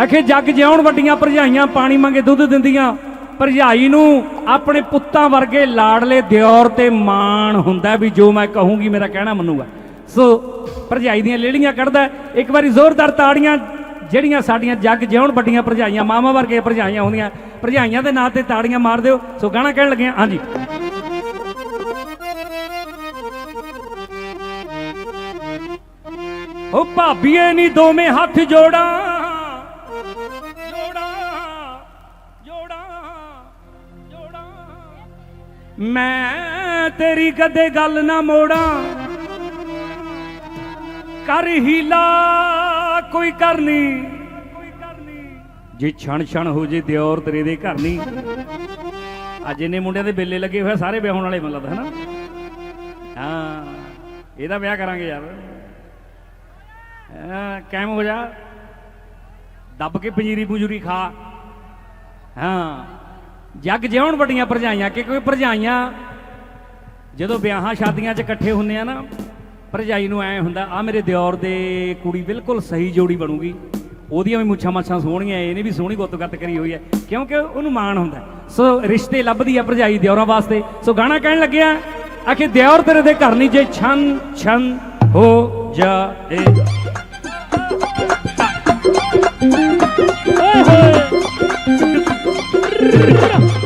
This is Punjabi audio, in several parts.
ਆਖੇ ਜੱਗ ਜਿਉਣ ਵੱਡੀਆਂ ਭਰਜਾਈਆਂ ਪਾਣੀ ਮੰਗੇ ਦੁੱਧ ਦਿੰਦੀਆਂ। ਭਰਜਾਈ ਨੂੰ ਆਪਣੇ ਪੁੱਤਾਂ ਵਰਗੇ ਲਾੜਲੇ ਦਿਓਰ ਤੇ ਮਾਣ ਹੁੰਦਾ ਵੀ ਜੋ ਮੈਂ ਕਹੂੰਗੀ, ਮੇਰਾ ਕਹਿਣਾ ਮੰਨੂਗਾ। ਸੋ ਭਰਜਾਈ ਦੀਆਂ ਲੇਲੀਆਂ ਕੱਢਦਾ ਇੱਕ ਵਾਰੀ ਜ਼ੋਰਦਾਰ ਤਾੜੀਆਂ, ਜਿਹੜੀਆਂ ਸਾਡੀਆਂ ਜੱਗ ਜਿਉਣ ਵੱਡੀਆਂ ਭਰਜਾਈਆਂ ਮਾਮਾ ਵਰਗੇ ਭਰਜਾਈਆਂ ਹੁੰਦੀਆਂ, ਭਰਜਾਈਆਂ ਦੇ ਨਾਂ ਤੇ ਤਾੜੀਆਂ ਮਾਰ ਦਿਓ। ਸੋ ਗਾਣਾ ਕਹਿਣ ਲੱਗਿਆ ਹਾਂਜੀ। ਉਹ ਭਾਬੀਏ ਨੀ ਦੋਵੇਂ ਹੱਥ ਜੋੜਾਂ ਮੈਂ ਤੇਰੀ ਕਦੇ ਗੱਲ ਨਾ ਮੋੜਾਂ। ਕਰ ਹੀਲਾ, ਕੋਈ ਕਰਨੀ ਕੋਈ ਕਰਨੀ ਜੇ ਛਣ ਛਣ ਹੋ ਜੇ ਦਿਓਰ ਤੇਰੇ ਦੇ ਘਰ ਨਹੀਂ। ਅੱਜ ਇਹਨੇ ਮੁੰਡਿਆਂ ਦੇ ਬੇਲੇ ਲੱਗੇ ਹੋਏ ਸਾਰੇ ਵਿਆਹਣ ਵਾਲੇ ਮਤਲਬ ਹੈ ਨਾ ਹਾਂ, ਇਹਦਾ ਵਿਆਹ ਕਰਾਂਗੇ ਯਾਰ। ਕਾਇਮ ਹੋ ਜਾ। ਦੱਬ ਕੇ ਪੰਜੀਰੀ ਪੁੰਜੂਰੀ ਖਾ। ਹਾਂ। ਜੱਗ ਜਿਉਣ ਵੱਡੀਆਂ ਭਰਜਾਈਆਂ, ਕਿ ਕੋਈ ਭਰਜਾਈਆਂ ਜਦੋਂ ਵਿਆਹਾਂ ਸ਼ਾਦੀਆਂ 'ਚ ਇਕੱਠੇ ਹੁੰਦੇ ਆ ਨਾ, ਭਰਜਾਈ ਨੂੰ ਐ ਹੁੰਦਾ ਆ ਮੇਰੇ ਦਿਓਰ ਦੇ ਕੁੜੀ ਬਿਲਕੁਲ ਸਹੀ ਜੋੜੀ ਬਣੂਗੀ। ਉਹਦੀਆਂ ਵੀ ਮੁੱਛਾਂ ਮਾਛਾਂ ਸੋਹਣੀਆਂ ਇਹਨੇ ਵੀ ਸੋਹਣੀ ਗੁੱਤ-ਗੱਤ ਕਰੀ ਹੋਈ ਹੈ ਕਿਉਂਕਿ ਉਹਨੂੰ ਮਾਣ ਹੁੰਦਾ। ਸੋ ਰਿਸ਼ਤੇ ਲੱਭਦੀ ਆ ਭਰਜਾਈ ਦਿਓਰਾਂ ਵਾਸਤੇ। ਸੋ ਗਾਣਾ ਕਹਿਣ ਲੱਗਿਆ, ਆਖੇ ਦਿਓਰ ਤੇਰੇ ਦੇ ਘਰ ਨਹੀਂ ਜੇ ਛਨ ਛਨ ਹੋ ਜਾਏ। ਓਏ ਹੋਏ Yeah.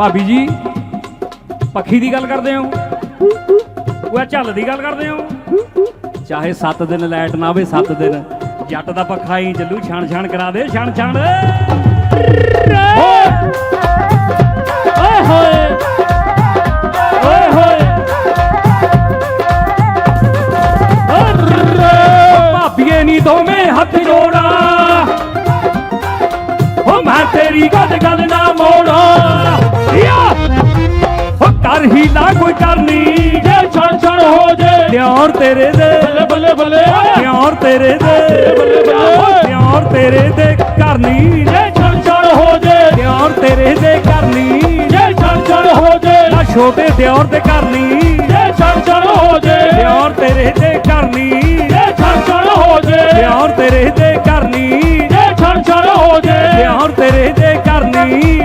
ਭਾਬੀ ਜੀ, ਪੱਖੀ ਦੀ ਗੱਲ ਕਰਦੇ ਹੋ? ਉਹ ਝੱਲ ਦੀ ਗੱਲ ਕਰਦੇ ਹੋ? ਚਾਹੇ 7 ਦਿਨ ਲਾਈਟ ਨਾ ਆਵੇ 7 ਦਿਨ। ਜੱਟ ਦਾ ਪੱਖਾ ਹੀ ਚੱਲੂ ਛਣ ਛਣ ਕਰਾ ਦੇ, ਛਣ ਛਣ। ਓਏ ਹੋਏ। ਓਏ ਹੋਏ। ਭਾਬੀਏ ਨੀ ਦੋਵੇਂ ਹੱਥ ਜੋੜਾ। ਓ ਮੈਂ ਤੇਰੀ ਗੱਲ ਗੱਲ ਨਾ ਮੋੜਾ। ਕਰ ਹੀ ਨਾ ਕੋਈ ਕਰਨੀ ਜੇ ਛਣ ਛਣ ਹੋ ਜੇ। ਪਿਆਰ ਤੇਰੇ ਦੇ। ਬੱਲੇ ਬੱਲੇ ਬੱਲੇ। ਪਿਆਰ ਤੇਰੇ ਦੇ। ਬੱਲੇ ਬੱਲੇ ਪਿਆਰ ਤੇਰੇ ਦੇ ਕਰਨੀ। ਜੇ ਛਣ ਛਣ ਹੋ ਜੇ। ਪਿਆਰ ਤੇਰੇ ਦੇ ਕਰਨੀ। ਜੇ ਛਣ ਛਣ ਹੋ ਜੇ। ਨਾ ਛੋਟੇ ਦਿਓਰ ਦੇ ਕਰਨੀ। ਜੇ ਛਣ ਛਣ ਹੋ ਜੇ। ਪਿਆਰ ਤੇਰੇ ਦੇ ਕਰਨੀ। ਜੇ ਛਣ ਛਣ ਹੋ ਜੇ। ਪਿਆਰ ਤੇਰੇ ਦੇ ਕਰਨੀ। ਜੇ ਛਣ ਛਣ ਹੋ ਜੇ। ਪਿਆਰ ਤੇਰੇ ਦੇ ਕਰਨੀ।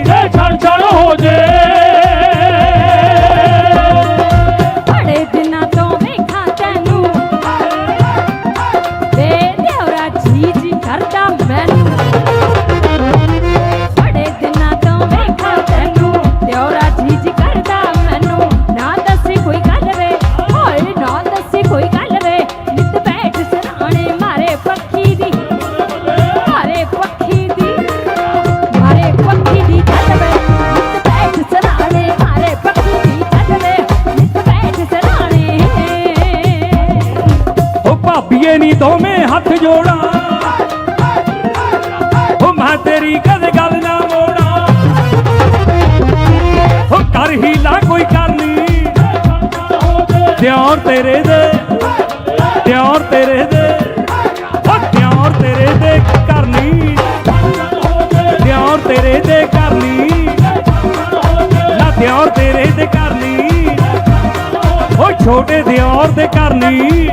ਦਿਓਰ ਤੇਰੇ ਦੇ ਦਿਓਰ ਤੇਰੇ ਦੇ, ਓ ਦਿਓਰ ਤੇਰੇ ਦੇ ਕਰਨੀ ਦਿਓਰ ਤੇਰੇ ਦੇ ਕਰਨੀ ਨਾ ਦਿਓਰ ਤੇਰੇ ਦੇ ਕਰਨੀ ਓ ਛੋਟੇ ਦਿਓਰ ਦੇ ਕਰਨੀ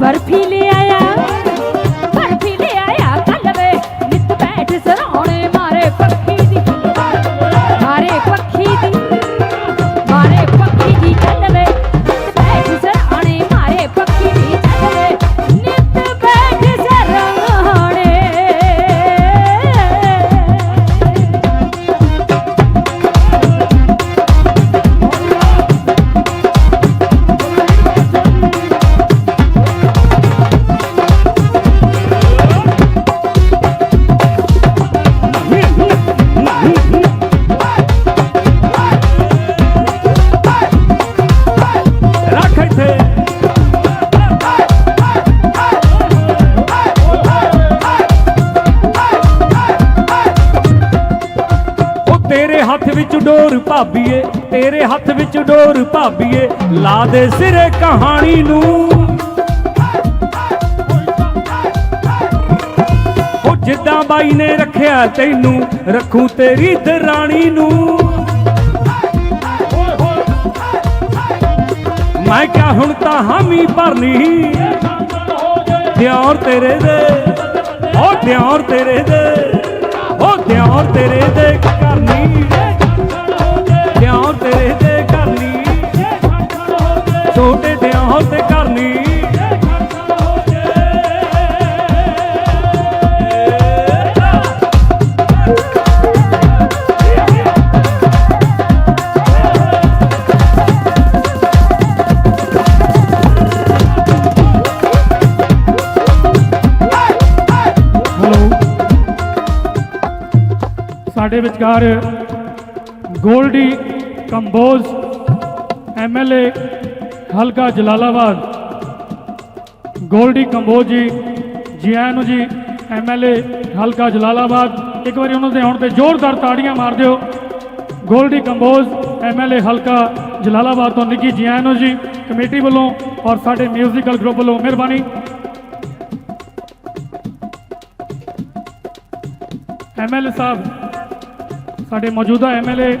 ਬਰਫੀ ਲੈ ਡੋਰ ਭਾਬੀਏ, ਤੇਰੇ ਹੱਥ ਵਿੱਚ ਡੋਰ ਭਾਬੀਏ, ਲਾ ਦੇ ਸਿਰੇ ਕਹਾਣੀ ਨੂੰ। ਉਹ ਜਿੱਦਾਂ ਬਾਈ ਨੇ ਰੱਖਿਆ ਤੈਨੂੰ, ਰੱਖੂ ਤੇਰੀ ਦਰਾਣੀ ਨੂੰ। ਮੈਂ ਕਿਹਾ ਹੁਣ ਤਾਂ ਹਾਮੀ ਭਰਨੀ। ਦਿਓਰ ਤੇਰੇ ਦੇ, ਉਹ ਦਿਓਰ ਤੇਰੇ ਦੇ, ਉਹ ਦਿਓਰ ਤੇਰੇ ਦੇ। ਛੋਟੇ ਦਿਓਰ ਤੇ ਕਰਨੀ। ਸਾਡੇ ਵਿਚਕਾਰ ਗੋਲਡੀ ਕੰਬੋਜ ਐਮਐਲਏ ਹਲਕਾ ਜਲਾਲਾਬਾਦ। ਗੋਲਡੀ ਕੰਬੋਜ ਜੀ ਜੀ ਆਇਆਂ ਨੂੰ ਜੀ ਐਮਐਲਏ ਹਲਕਾ ਜਲਾਲਾਬਾਦ। ਇੱਕ ਵਾਰੀ ਉਹਨਾਂ ਦੇ ਆਉਣ ਤੇ ਜ਼ੋਰਦਾਰ ਤਾੜੀਆਂ ਮਾਰ ਦਿਓ। ਗੋਲਡੀ ਕੰਬੋਜ, ਐਮਐਲਏ ਹਲਕਾ ਜਲਾਲਾਬਾਦ ਤੋਂ ਨਿੱਕੀ ਜੀ ਆਇਆਂ ਨੂੰ ਜੀ, ਕਮੇਟੀ ਵੱਲੋਂ ਔਰ ਸਾਡੇ ਮਿਊਜ਼ੀਕਲ ਗਰੁੱਪ ਵੱਲੋਂ ਮਿਹਰਬਾਨੀ। ਐਮਐਲਏ ਸਾਹਿਬ, ਸਾਡੇ ਮੌਜੂਦਾ ਐਮਐਲਏ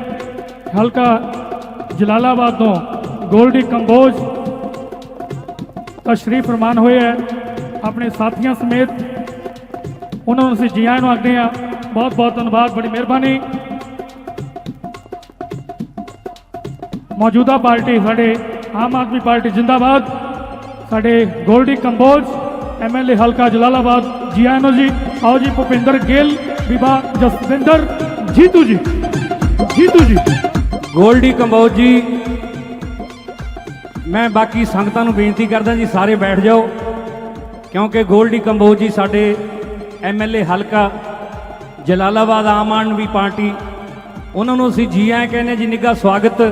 ਹਲਕਾ ਜਲਾਲਾਬਾਦ ਤੋਂ ਗੋਲਡੀ ਕੰਬੋਜ ਤਸ਼ਰੀਫ ਫਰਮਾਨ ਹੋਏ ਹੈ। ਆਪਣੇ ਸਾਥੀਆਂ ਸਮੇਤ ਉਹਨਾਂ ਨੂੰ ਅਸੀਂ ਜੀ ਆਇਆਂ ਨੂੰ ਆਖਦੇ ਹਾਂ। ਬਹੁਤ ਬਹੁਤ ਧੰਨਵਾਦ, ਬੜੀ ਮਿਹਰਬਾਨੀ। ਮੌਜੂਦਾ ਪਾਰਟੀ ਸਾਡੇ ਆਮ ਆਦਮੀ ਪਾਰਟੀ ਜਿੰਦਾਬਾਦ, ਸਾਡੇ ਗੋਲਡੀ ਕੰਬੋਜ ਐਮਐਲਏ ਹਲਕਾ ਜਲਾਲਾਬਾਦ ਜੀ ਆਇਆਂ ਨੂੰ ਜੀ। ਆਓ ਜੀ, ਭੁਪਿੰਦਰ ਗਿੱਲ ਵਿਭਾ ਜਸਵਿੰਦਰ ਜੀਤੂ ਜੀ। ਜੀਤੂ ਜੀ। ਗੋਲਡੀ ਕੰਬੋਜ ਜੀ ਮੈਂ ਬਾਕੀ ਸੰਗਤਾਂ ਨੂੰ ਬੇਨਤੀ ਕਰਦਾ ਜੀ, ਸਾਰੇ ਬੈਠ ਜਾਓ, ਕਿਉਂਕਿ ਗੋਲਡੀ ਕੰਬੋਜ ਜੀ ਸਾਡੇ ਐਮਐਲਏ ਹਲਕਾ, ਜਲਾਲਾਬਾਦ ਆਮ ਆਦਮੀ ਪਾਰਟੀ, ਉਹਨਾਂ ਨੂੰ ਅਸੀਂ ਜੀ ਆਇਆਂ ਕਹਿੰਦੇ ਜੀ, ਨਿੱਘਾ ਸਵਾਗਤ।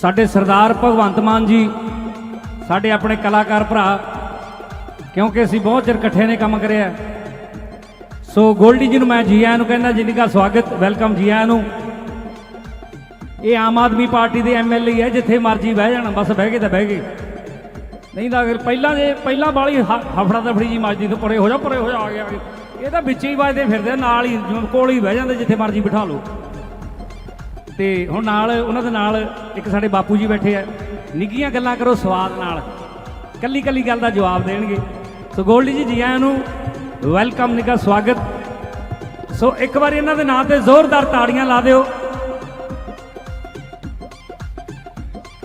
ਸਾਡੇ ਸਰਦਾਰ ਭਗਵੰਤ ਮਾਨ ਜੀ, ਸਾਡੇ ਆਪਣੇ ਕਲਾਕਾਰ ਭਰਾ, ਕਿਉਂਕਿ ਅਸੀਂ ਬਹੁਤ ਚਿਰ ਇਕੱਠੇ ਨੇ ਕੰਮ ਕਰਿਆ। ਸੋ ਗੋਲਡੀ ਜੀ ਨੂੰ ਮੈਂ ਜੀ ਆਇਆਂ ਨੂੰ ਕਹਿੰਦਾ ਜੀ, ਨਿੱਘਾ ਸਵਾਗਤ, ਵੈਲਕਮ ਜੀ ਆਇਆਂ ਨੂੰ। ਇਹ ਆਮ ਆਦਮੀ ਪਾਰਟੀ ਦੇ ਐਮਐਲਏ ਹੈ ਜਿੱਥੇ ਮਰਜ਼ੀ ਬਹਿ ਜਾਣ ਬਸ ਬਹਿ ਗਏ ਤਾਂ ਬਹਿ ਗਏ। ਨਹੀਂ ਤਾਂ ਅਗਰ ਪਹਿਲਾਂ ਜੇ ਪਹਿਲਾਂ ਵਾਲੀ ਹਫੜਾ ਦਫੜੀ ਜੀ ਮਰਜ਼ੀ ਤੋਂ ਪਰੇ ਹੋ ਜਾ ਪਰੇ ਹੋ ਜਾ ਆ ਗਿਆ। ਇਹ ਤਾਂ ਵਿੱਚ ਹੀ ਵੱਜਦੇ ਫਿਰਦੇ ਆ, ਨਾਲ ਹੀ ਕੋਲ ਹੀ ਬਹਿ ਜਾਂਦੇ ਜਿੱਥੇ ਮਰਜ਼ੀ ਬਿਠਾ ਲਓ। ਤੇ ਹੁਣ ਨਾਲ ਉਹਨਾਂ ਦੇ ਨਾਲ ਇੱਕ ਸਾਡੇ ਬਾਪੂ ਜੀ ਬੈਠੇ ਆ। ਨਿੱਘੀਆਂ ਗੱਲਾਂ ਕਰੋ ਸਵਾਦ ਨਾਲ। ਕੱਲੀ ਕੱਲੀ ਗੱਲ ਦਾ ਜਵਾਬ ਦੇਣਗੇ। ਸੋ ਗੋਲਡੀ ਜੀ ਜੀ ਆਇਆਂ ਨੂੰ ਵੈਲਕਮ ਨਿੱਘਾ ਸਵਾਗਤ। ਸੋ ਇੱਕ ਵਾਰੀ ਇਹਨਾਂ ਦੇ ਨਾਂ ਤੇ ਜ਼ੋਰਦਾਰ ਤਾੜੀਆਂ ਲਾ ਦਿਓ।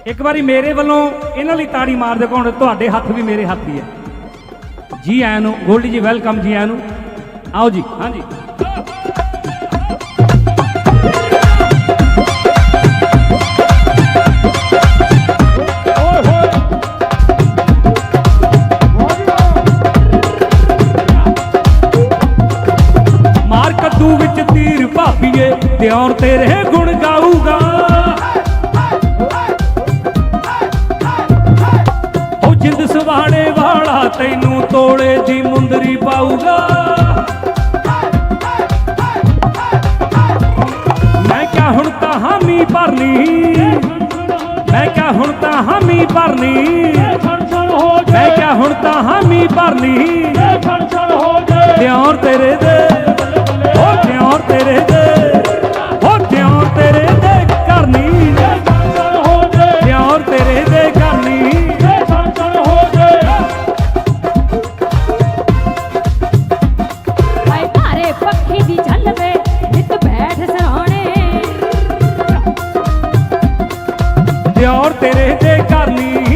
ਇੱਕ ਵਾਰੀ ਮੇਰੇ ਵੱਲੋਂ ਇਹਨਾਂ ਲਈ ਤਾੜੀ ਮਾਰ ਦੇ ਕੌਣ, ਤੁਹਾਡੇ ਹੱਥ ਵੀ ਮੇਰੇ ਹੱਥ ਹੀ ਹੈ। ਜੀ ਆਇਆਂ ਨੂੰ, ਗੋਲਡੀ ਜੀ, ਵੈਲਕਮ ਜੀ ਆਇਆਂ ਨੂੰ। ਆਓ ਜੀ, ਹਾਂਜੀ। ਮਾਰ ਕੱਦੂ ਵਿੱਚ ਤੀਰ ਭਾਬੀਏ ਤਿਉਰ ਤੇਰੇ ਗੁਣ ਤਾਂ ਹਾਮੀ ਭਰਨੀ। ਮੈਂ ਕਿਹਾ ਹੁਣ ਤਾਂ ਹਾਮੀ ਭਰਨੀ। ਦਿਓਰ ਤੇਰੇ ਦੇ ਉਹ ਦਿਓਰ ਤੇਰੇ ਦੇ ਔਰ ਤੇਰੇ ਤੇ ਕਰਨੀ